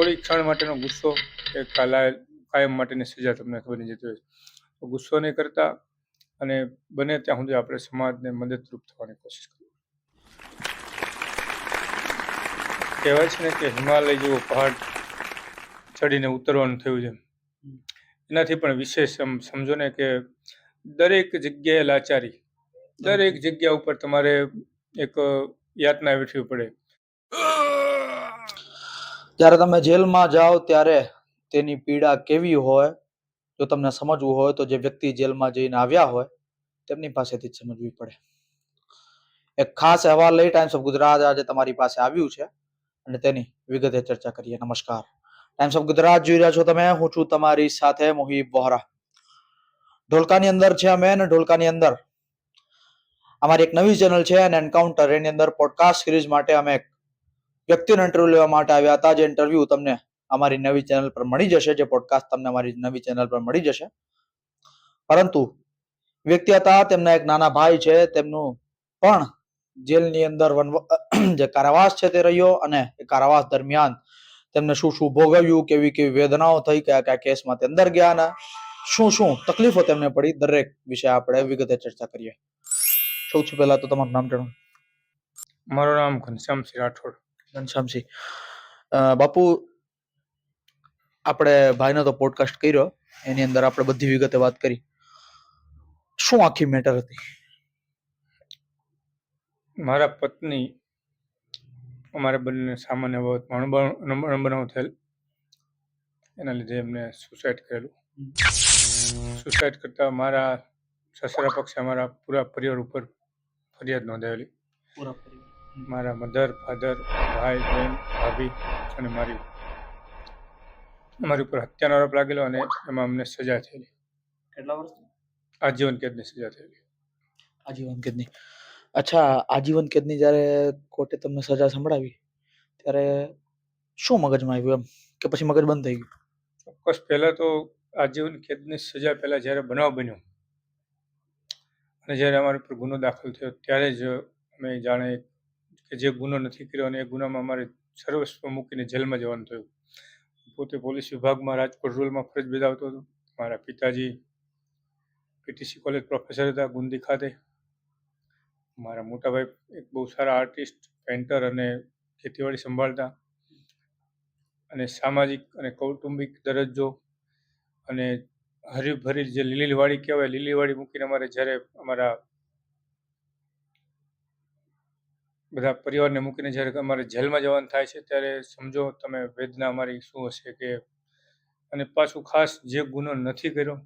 થોડી ક્ષણ માટેનો ગુસ્સો કાલા કાયમ માટેની સજા તમને બની જતી હોય. તો ગુસ્સો નહીં કરતા અને બને ત્યાં સુધી આપણે સમાજને મદદરૂપ થવાની કોશિશ કરવી. કહેવાય છે ને કે હિમાલય જેવો પહાડ ચડીને ઉતરવાનું થયું છે. એનાથી પણ વિશેષ સમજો ને કે દરેક જગ્યાએ લાચારી, દરેક જગ્યા ઉપર તમારે એક યાતના વેઠવી પડે. જ્યારે તમે જેલમાં જાઓ ત્યારે તેની પીડા કેવી હોય, જો તમને સમજવું હોય તો જે વ્યક્તિ જેલમાં જઈને આવ્યા હોય, તેમની પાસેથી જ સમજવી પડે. એક ખાસ અહેવાલ લઈ ટાઈમ્સ ઓફ ગુજરાત આજે તમારી પાસે આવ્યું છે અને તેની વિગતે ચર્ચા કરીએ. નમસ્કાર. ટાઈમ્સ ઓફ ગુજરાત જોઈ રહ્યા છો તમે. હું છું તમારી સાથે મોહિબ વોહરા. ઢોલકાની અંદર છે અમે અને ઢોલકાની અંદર અમારી એક નવી ચેનલ છે અને એન્કાઉન્ટર એની અંદર પોડકાસ્ટ સિરીઝ માટે અમે એક વ્યક્તિનો ઇન્ટરવ્યુ લેવા માટે આવ્યા હતા. જે ઇન્ટરવ્યુ તમને અમારી નવી ચેનલ પર મળી જશે. જે પોડકાસ્ટ તમને અમારી નવી ચેનલ પર મળી જશે. પરંતુ વ્યક્તિ હતા. તેમના એક નાના ભાઈ છે. તેમનું પણ જેલની અંદર જે કારાવાસ છે તે રહ્યો અને એ કારાવાસ દરમિયાન તેમને શું શું ભોગવ્યું, કેવી કેવી વેદનાઓ થઈ, કયા કયા કેસમાં તે અંદર ગયા અને શું શું તકલીફો તેમને પડી, દરેક વિશે આપણે વિગતે ચર્ચા કરીએ. સૌથી પહેલા તો તમારું નામ જણાવો. મારું નામ ઘનશ્યામસિંહ રાઠોડ. ઘનશ્યામસિંહ બાપુ આપણે ભાઈનો તો પોડકાસ્ટ કર્યો એની અંદર આપણે બધી વિગતે વાત કરી. શું આખી મેટર હતી? મારા પત્ની અમારે બંને સામાન્ય બાબતમાં અણબણ અણબનાવ થયેલ. એના લીધે એમને સુસાઇડ કરેલું. સુસાઇડ કરતા મારા સસરા પક્ષે અમારા પૂરા પરિવાર ઉપર ફરિયાદ નોંધાવેલી. મારા મધર ફાધર ભાઈ બહેન ભાભી અને મારી અમારી ઉપર હત્યાનો આરોપ લાગેલો અને એમાં અમને સજા થયેલી. કેટલા વર્ષ આજીવન કેદની સજા થયેલી. આજીવન કેદની. અચ્છા આજીવન કેદની જ્યારે કોર્ટે તમને સજા સંભળાવી ત્યારે શું મગજમાં આવ્યું એમ? કે પછી મગજ બંધ થઈ ગયું? ચોક્કસ પહેલાં તો આજીવન કેદની સજા પહેલાં જ્યારે બનાવ બન્યો અને જ્યારે અમારી ઉપર ગુનો દાખલ થયો ત્યારે જ અમે જાણે કે જે ગુનો નથી કર્યો અને એ ગુનામાં અમારે સર્વસ્વ મૂકીને જેલમાં જવાનું થયું. પોતે પોલીસ વિભાગમાં રાજકોટ રોલમાં ફરજ બજાવતો હતો. મારા પિતાજી પીટીસી કોલેજ પ્રોફેસર હતા ગુંદી ખાતે. મારા મોટાભાઈ એક બહુ સારા આર્ટિસ્ટ પેન્ટર અને ખેતીવાડી સંભાળતા. અને સામાજિક અને કૌટુંબિક દરજ્જો અને હરીભરી જે લીલીવાડી કહેવાય લીલીવાડી મૂકીને અમારે જ્યારે અમારા બધા પરિવારને મૂકીને જ્યારે અમારે જેલમાં જવાનું થાય છે, ત્યારે સમજો તમે વેદના અમારી શું હશે કે અને પાછું ખાસ જે ગુનો નથી કર્યો,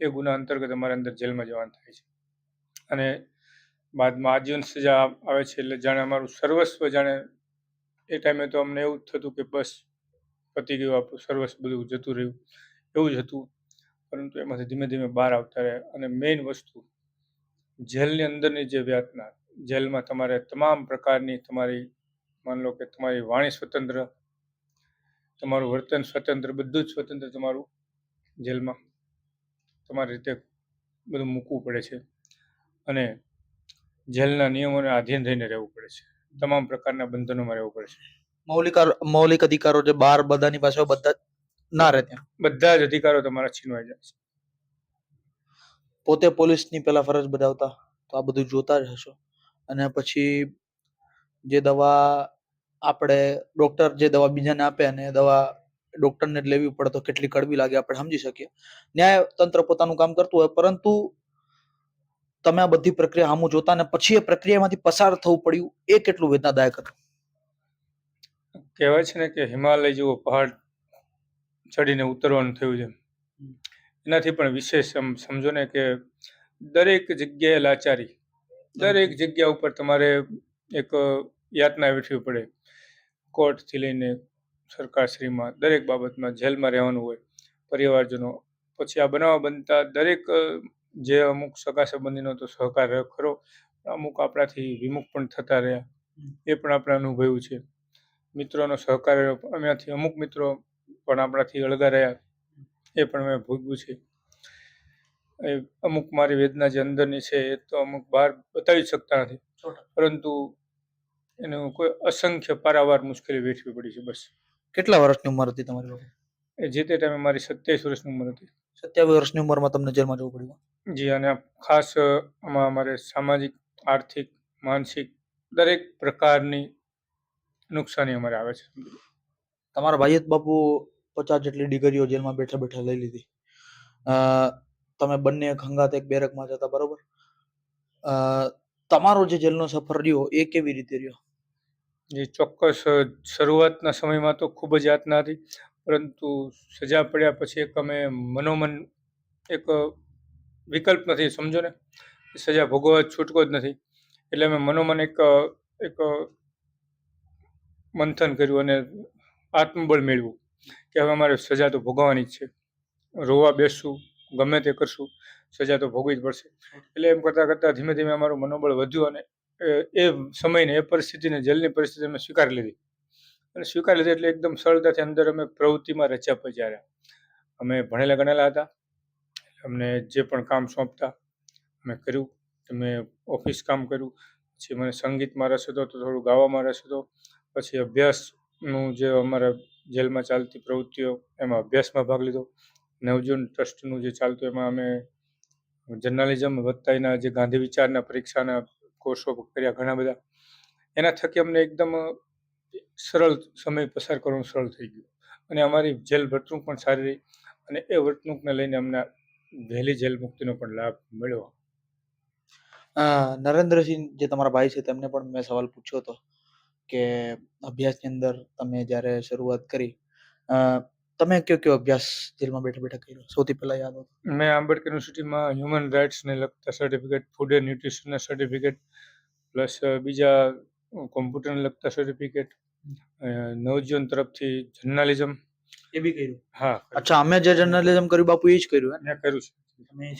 એ ગુના અંતર્ગત અમારે અંદર જેલમાં જવાનું થાય છે. અને બાદમાં આજીવન સજા આવે છે એટલે જાણે અમારું સર્વસ્વ જાણે એ ટાઈમે તો અમને એવું થતું કે બસ પતી ગયું, આપણું સર્વસ્વ બધું જતું રહ્યું, એવું જ હતું. પરંતુ એમાંથી ધીમે ધીમે બહાર આવતા રહ્યા અને મેઇન વસ્તુ જેલની અંદરની જે યાતના જેલમાં તમારે તમામ પ્રકારની તમારી માન લો કે તમારી વાણી સ્વતંત્ર તમારું વર્તન સ્વતંત્ર બધું જ સ્વતંત્ર તમારું જેલમાં તમારી રીતે બધું મૂકવું પડે છે. અને જેલના નિયમોને આધીન રહીને રહેવું પડે છે. તમામ પ્રકારના બંધનોમાં રહેવું પડે છે. મૌલિક મૌલિક અધિકારો જે બાર બધાની પાસે બધા ના રહે ત્યાં? બધા જ અધિકારો તમારા છીનવાઈ જાય છે. પોતે પોલીસની પેલા ફરજ બજાવતા તો આ બધું જોતા જ હશો. અને પછી જે દવા આપણે ડોક્ટર જે દવા બીજાને આપે અને દવા ડોક્ટરને જ લેવી પડે તો કેટલી કડવી લાગે આપણે સમજી શકીએ. ન્યાય તંત્ર પોતાનું કામ કરતું હોય પરંતુ તમે આ બધી પ્રક્રિયા સામું જોતા ને પછી એ પ્રક્રિયામાંથી પસાર થવું પડ્યું એ કેટલું વેદનાદાયક હતું? કહેવાય છે ને કે હિમાલય જેવો પહાડ ચડીને ઉતરવાનું થયું છે. એનાથી પણ વિશેષ સમજો ને કે દરેક જગ્યાએ લાચારી દરેક જગ્યા ઉપર તમારે એક યાતના વેઠવી પડે. કોર્ટથી લઈને સરકારશ્રીમાં દરેક બાબતમાં જેલમાં રહેવાનું હોય, પરિવારજનો. પછી આ બનાવ બનતા દરેક જે અમુક સગા સંબંધીનો તો સહકાર ખરો, અમુક આપણાથી વિમુખ પણ થતા રહ્યા. એ પણ આપણે અનુભવ્યું છે. મિત્રોનો સહકાર એમાંથી અમુક મિત્રો પણ આપણાથી અળગા રહ્યા. એ પણ મેં ભોગવ્યું છે. એ અમુક મારી વેદના જે અંદરની છે એ તો અમુક બહાર બતાવી શકતા નથી. પરંતુ એનું કોઈ અસંખ્ય પારાવાર મુશ્કેલી વેઠવી પડી છે બસ. કેટલા વર્ષની ઉંમર હતી તમારી બાપુ એ જે તે ટાઈમે મારી સત્યાવીસ વર્ષની ઉંમર હતી. સત્યાવીસ વર્ષની ઉંમરમાં તમને જેલમાં જવું પડ્યું? જી અને ખાસ આમાં અમારે સામાજિક આર્થિક માનસિક દરેક પ્રકારની નુકસાની અમારે આવે છે. તમારા ભાઈ બાપુ પચાસ જેટલી ડિગ્રીઓ જેલમાં બેઠા બેઠા લઈ લીધી. તમે બંને ખંગાત એક બેરકમાં જતા, બરોબર? તમારો જે જેલનો સફર રહ્યો એ કેવી રીતે રહ્યો? જે, ચોક્કસ શરૂઆતના સમયમાં તો ખૂબ જ યાતના હતી, પરંતુ સજા પડ્યા પછી એક અમે મનોમન એક વિકલ્પ નથી, સમજો ને? સજા ભોગવવા છૂટકો જ નથી, એટલે અમે મનોમન એક એક મંથન કર્યું અને આત્મબળ મેળવ્યું કે હવે અમારે સજા તો ભોગવવાની જ છે. રોવા બેસશું ગમે તે કરશું, સજા તો ભોગવી જ પડશે. એટલે એમ કરતાં કરતાં ધીમે ધીમે અમારું મનોબળ વધ્યું અને એ- સમયને, એ પરિસ્થિતિને, જેલની પરિસ્થિતિ અમે સ્વીકારી લીધી. અને સ્વીકારી લીધી એટલે એકદમ સરળતાથી અંદર અમે પ્રવૃત્તિમાં રચ્યા પચાર્યા અમે ભણેલા ગણેલા હતા. અમને જે પણ કામ સોંપતા, અમે કર્યું. મેં ઓફિસ કામ કર્યું. પછી મને સંગીતમાં રસ હતો તો થોડું ગાવામાં રસ હતો. પછી અભ્યાસનું જે અમારા જેલમાં ચાલતી પ્રવૃત્તિઓ, એમાં અભ્યાસમાં ભાગ લીધો. નવજીવન ટ્રસ્ટનું જે ચાલતું એમાં અમે જર્નાલિઝમ વત્તા એના જે ગાંધી વિચારના પરીક્ષાના કોર્સો કર્યા ઘણા બધા, એના થકી અમને એકદમ સરળ સમય પસાર કરવાનું સરળ થઈ ગયું. અને અમારી જેલ વર્તણૂક પણ સારી રહી અને એ વર્તણૂકને લઈને અમને વહેલી જેલ મુક્તિનો પણ લાભ મળ્યો. નરેન્દ્રસિંહ જે તમારા ભાઈ છે તેમને પણ મેં સવાલ પૂછ્યો હતો કે અભ્યાસની અંદર તમે જ્યારે શરૂઆત કરી તમે કયો કયો અભ્યાસ જેલમાં બેઠા બેઠા કર્યો? સૌથી પહેલા યાદ હતો મેં આંબેડકર યુનિવર્સિટીમાં હ્યુમન રાઇટ્સને લગતા સર્ટિફિકેટ ફૂડ એન્ડ ન્યુટ્રિશનના સર્ટિફિકેટ પ્લસ બીજા કોમ્પ્યુટરને લગતા સર્ટિફિકેટ નવજીવન તરફથી જર્નાલિઝમ એ બી કર્યું? હા અચ્છા અમે જે જર્નાલિઝમ કર્યું બાપુ એ જ કર્યું મેં કર્યું છે.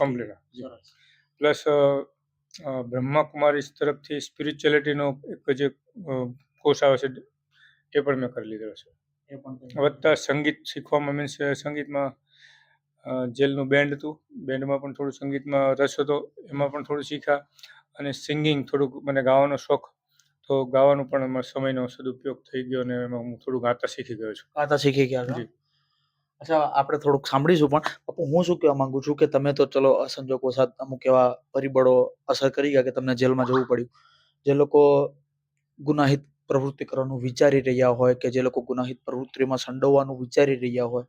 કમ્પ્લીટ પ્લસ બ્રહ્માકુમારી તરફથી સ્પિરિચ્યુઅલિટીનો એક જે કોર્સ આવે છે એ પણ મેં કરી લીધો છે. વત્તા સંગીત શીખવામાં મીન્સ સંગીતમાં જેલનું બેન્ડ હતું. બેન્ડમાં પણ થોડું સંગીતમાં રસ હતો. એમાં પણ થોડું શીખ્યા. અને સિંગિંગ થોડુંક મને ગાવાનો શોખ. તો ગાવાનું પણ અમારા સમયનો સદુપયોગ થઈ ગયો અને એમાં હું થોડું ગાતા શીખી ગયો છું. ગાતા શીખી ગયા જી. અચ્છા આપણે થોડુંક સાંભળીશું પણ. બાપુ હું શું કહેવા માંગુ છું કે તમે તો ચલો સંજોગો સાથ અમુક એવા પરિબળો અસર કરી ગયા કે તમને જેલમાં જવું પડ્યું. જે લોકો ગુનાહિત પ્રવૃત્તિ કરવાનું વિચારી રહ્યા હોય કે જે લોકો ગુનાહિત પ્રવૃત્તિમાં સંડોવાનું વિચારી રહ્યા હોય,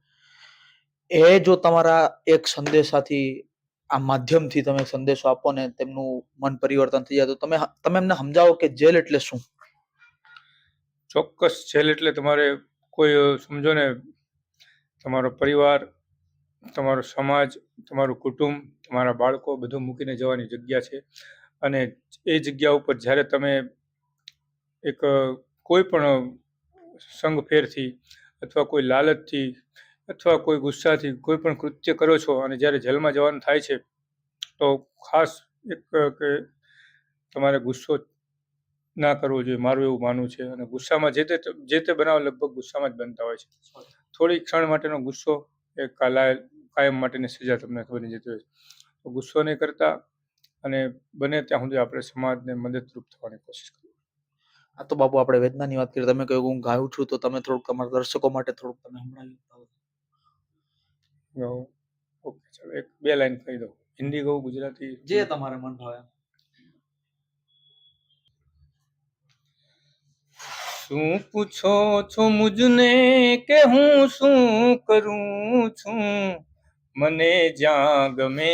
એ જો તમારા એક સંદેશાથી, આ માધ્યમથી તમે સંદેશો આપો ને તેમનું મન પરિવર્તન થઈ જાય, તો તમે તમે એમને સમજાવો કે જેલ એટલે શું? ચોક્કસ જેલ એટલે તમારે કોઈ, સમજો ને, તમારો પરિવાર, તમારો સમાજ, તમારું કુટુંબ, તમારા બાળકો બધું મૂકીને જવાની જગ્યા છે. અને એ જગ્યા ઉપર જ્યારે તમે એક કોઈ પણ સંગફેરથી અથવા કોઈ લાલચથી અથવા કોઈ ગુસ્સાથી કોઈ પણ કૃત્ય કરો છો અને જ્યારે જેલમાં જવાનું થાય છે, તો ખાસ એક કે તમારે ગુસ્સો ના કરવો જોઈએ. મારું એવું માનવું છે અને ગુસ્સામાં જે તે જે તે બનાવ લગભગ ગુસ્સામાં જ બનતા હોય છે. થોડી ક્ષણ માટેનો ગુસ્સો એ કાલા કાયમ માટેની સજા તમને બની જતી હોય છે. ગુસ્સો નહીં કરતા અને બને ત્યાં સુધી આપણે સમાજને મદદરૂપ થવાની કોશિશ કરવી આ તો બાપુ આપણે વેદનાની વાત કરી તમે કહ્યું હું ગાયું છું તો તમે થોડુંક તમારા દર્શકો માટે થોડુંક તમે સંભળાવી ઓકે ચાલો એક બે લાઈન કહી દઉં. હિન્દી કહું ગુજરાતી જે તમારે મન ભાવે. શું પૂછો છો મુજને કે હું શું કરું છું? મને જ્યાં ગમે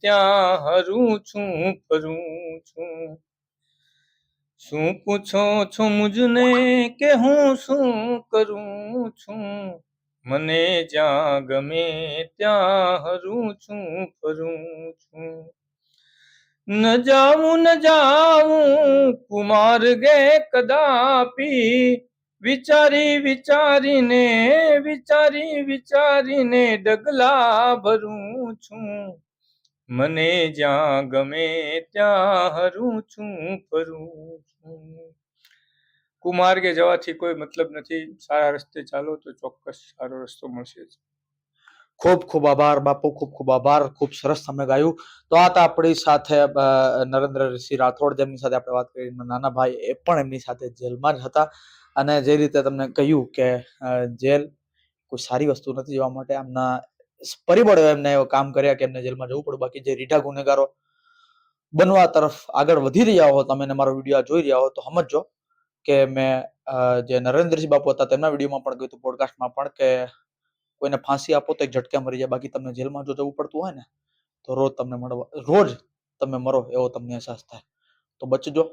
ત્યાં હરું છું ફરું છું. શું પૂછો છો મુજને કે હું શું કરું છું? મને જ્યાં ગમે ત્યાં હરું છું, ફરું છું. ન જાઉં ન જાઉં, કુમાર ગે કદાપી. વિચારી, વિચારીને વિચારી, વિચારીને ડગલા ભરું છું. મને જ્યાં ગમે ત્યાં હરું છું, ફરું છું. કુમાર્ગે જવાથી કોઈ મતલબ નથી, સારા રસ્તે ચાલો તો ચોક્કસ સારો રસ્તો મળશે ખૂબ ખૂબ આભાર બાપુ, ખૂબ ખૂબ આભાર, ખૂબ સરસ તમે ગાયું. તો આ તો આપણી સાથે નરેન્દ્ર નરેન્દ્રસિંહ રાઠોડ જેમની સાથે આપણે વાત કરી નાના ભાઈ એ પણ એમની સાથે જેલમાં જ હતા. અને જે રીતે તમને કહ્યું કે જેલ કોઈ સારી વસ્તુ નથી જોવા માટે, આમના પરિબળો એમને કામ કર્યા કે એમને જેલમાં જવું પડ્યું. બાકી જે રીઢા ગુનેગારો બનવા તરફ આગળ વધી રહ્યા હો તમે મારો વીડિયો જોઈ રહ્યા હો તો સમજજો કે મેં જે નરેન્દ્રસિંહ બાપુ હતા તેમના વિડીયોમાં પણ કહ્યું હતું પોડકાસ્ટમાં પણ કે કોઈને ફાંસી આપો તો એક ઝટકે મરી જાય. બાકી તમને જેલમાં જો જવું પડતું હોય ને, તો રોજ તમને મળવા, રોજ તમે મરો એવો તમને અહેસાસ થાય. તો બચજો,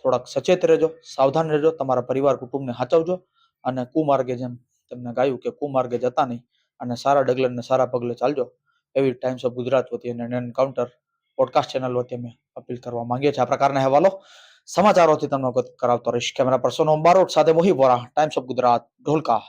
થોડાક સચેત રહેજો, સાવધાન રહેજો, તમારા પરિવાર, કુટુંબને સાચવજો અને કુમાર્ગે જેમ તમને ગાયું કે કુમાર્ગે જતા નહીં અને સારા ડગલે અને સારા પગલે ચાલજો. એવી ટાઈમ્સ ઓફ ગુજરાત વતી અને એન્કાઉન્ટર પોડકાસ્ટ ચેનલ વતી અમે અપીલ કરવા માંગીએ છીએ. આ પ્રકારના અહેવાલો સમાચારોથી તમને અવગત કરાવતો રહીશ. કેમેરા પર્સન ઓમ બારોટ સાથે Mohi Vora. Times of Gujarat Dholka.